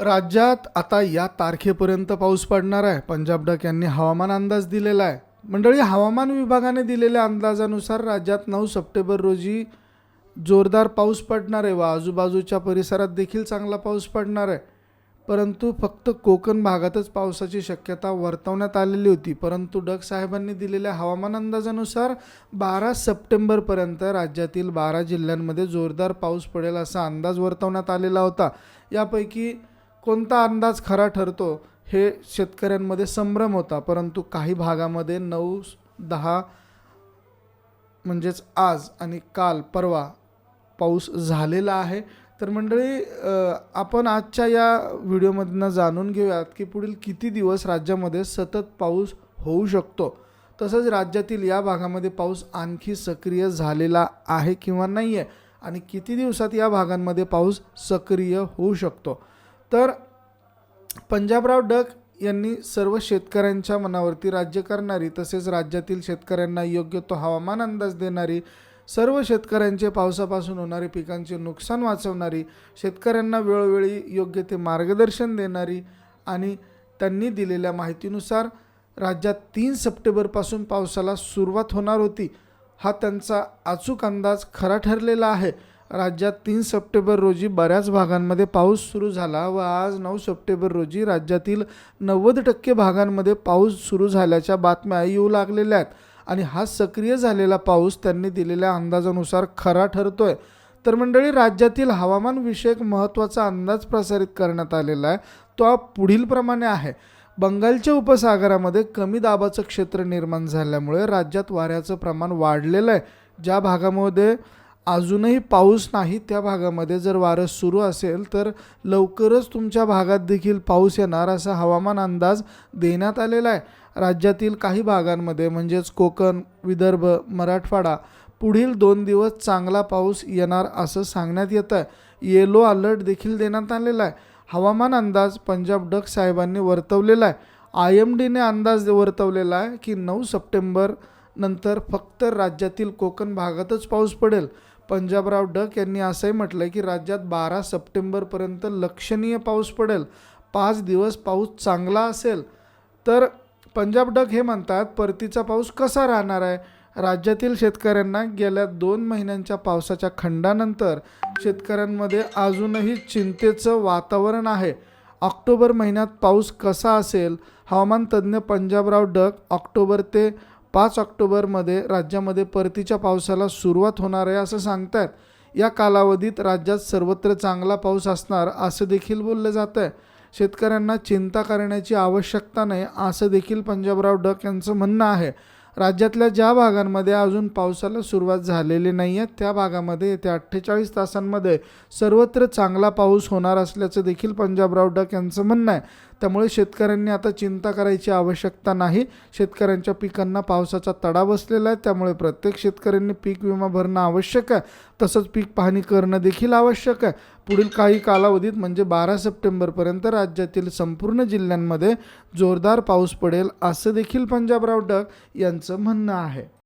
राज्यात आता या तारखेपर्यंत पाऊस पडणार आहे. पंजाब डक यांनी हवामान अंदाज दिलेला आहे. मंडळी हवामान विभागाने दिलेल्या अंदाजानुसार राज्यात नऊ सप्टेंबर रोजी जोरदार पाऊस पडणार आहे व आजूबाजूच्या परिसरात देखील चांगला पाऊस पडणार आहे. परंतु फक्त कोकण भागातच पावसाची शक्यता वर्तवण्यात आलेली होती. परंतु डक साहेबांनी दिलेल्या हवामान अंदाजानुसार बारा सप्टेंबरपर्यंत राज्यातील बारा जिल्ह्यांमध्ये जोरदार पाऊस पडेल असा अंदाज वर्तवण्यात आलेला होता. यापैकी कोणता अंदाज खरा ठरतो हे शेतकऱ्यांमध्ये संभ्रम होता परंतु काही भागामध्ये नऊ दहा म्हणजेच आज आणि काल परवा पाऊस झालेला आहे. तर मंडळी आपण आजच्या या व्हिडिओमधनं जाणून घेऊयात की पुढील किती दिवस राज्यामध्ये सतत पाऊस होऊ शकतो. तसंच राज्यातील या भागामध्ये पाऊस आणखी सक्रिय झालेला आहे किंवा नाही आहे आणि किती दिवसात या भागांमध्ये पाऊस सक्रिय होऊ शकतो. तर पंजाबराव डक यांनी सर्व शेतकऱ्यांच्या मनावरती राज्य करणारी तसेच राज्यातील शेतकऱ्यांना योग्य तो हवामान अंदाज देणारी सर्व शेतकऱ्यांचे पावसापासून होणारे पिकांचे नुकसान वाचवणारी शेतकऱ्यांना वेळोवेळी योग्य ते मार्गदर्शन देणारी आणि त्यांनी दिलेल्या माहितीनुसार राज्यात तीन सप्टेंबरपासून पावसाला सुरुवात होणार होती. हा त्यांचा अचूक अंदाज खरा ठरलेला आहे. राज्यात तीन सप्टेंबर रोजी बऱ्याच भागांमध्ये पाऊस सुरू झाला व आज नऊ सप्टेंबर रोजी राज्यातील नव्वद टक्के भागांमध्ये पाऊस सुरू झाल्याच्या बातम्या येऊ लागलेल्या आहेत. आणि हा सक्रिय झालेला पाऊस त्यांनी दिलेल्या अंदाजानुसार खरा ठरतोय. तर मंडळी राज्यातील हवामानविषयक महत्त्वाचा अंदाज प्रसारित करण्यात आलेला आहे. तो पुढीलप्रमाणे आहे. बंगालच्या उपसागरामध्ये कमी दाबाचं क्षेत्र निर्माण झाल्यामुळे राज्यात वाऱ्याचं प्रमाण वाढलेलं आहे. ज्या भागामध्ये अजूनही पाऊस नाही त्या भागामध्ये. जर वारं सुरू असेल तर लवकरच तुमच्या भागात देखील पाऊस येणार असा हवामान अंदाज देण्यात आलेला आहे. राज्यातील काही भागांमध्ये म्हणजेच कोकण विदर्भ मराठवाडा पुढील दोन दिवस चांगला पाऊस येणार असं सांगण्यात येतं आहे. येलो अलर्ट देखील देण्यात आलेला आहे. हवामान अंदाज पंजाब डक साहेबांनी वर्तवलेला आहे. आय एम डीने अंदाज वर्तवलेला आहे की नऊ सप्टेंबर नंतर फक्त राज्यातील कोकण भागातच पाऊस पडेल. पंजाबराव डक यांनी असंही म्हटलं की राज्यात बारा सप्टेंबरपर्यंत लक्षणीय पाऊस पडेल. पाच दिवस पाऊस चांगला असेल. तर पंजाब डक हे म्हणतात परतीचा पाऊस कसा राहणार आहे? राज्यातील शेतकऱ्यांना गेल्या दोन महिन्यांच्या पावसाच्या खंडानंतर शेतकऱ्यांमध्ये अजूनही चिंतेचं वातावरण आहे. ऑक्टोबर महिन्यात पाऊस कसा असेल? हवामान तज्ज्ञ पंजाबराव डक ऑक्टोबर ते पाच ऑक्टोबरमध्ये राज्यामध्ये परतीच्या पावसाला सुरुवात होणार आहे असं सांगतायत. या कालावधीत राज्यात सर्वत्र चांगला पाऊस असणार असं देखील बोललं जातं आहे शेतकऱ्यांना चिंता करण्याची आवश्यकता नाही असं देखील पंजाबराव डक यांचं म्हणणं आहे. राज्यातल्या ज्या भागांमध्ये अजून पावसाला सुरुवात झालेली नाही आहे त्या भागामध्ये येत्या अठ्ठेचाळीस तासांमध्ये सर्वत्र चांगला पाऊस होणार असल्याचं देखील पंजाबराव डक यांचं म्हणणं आहे. त्यामुळे शेतकऱ्यांनी आता चिंता करायची आवश्यकता नाही. शेतकऱ्यांच्या पिकांना पावसाचा तडा बसलेला आहे त्यामुळे प्रत्येक शेतकऱ्यांनी पीक विमा भरणं आवश्यक आहे. तसंच पीक पाहणी करणं देखील आवश्यक आहे. पुढील काही कालावधीत म्हणजे बारा सप्टेंबरपर्यंत राज्यातील संपूर्ण जिल्ह्यांमध्ये जोरदार पाऊस पडेल असं देखील पंजाबराव डक यांचं म्हणणं आहे.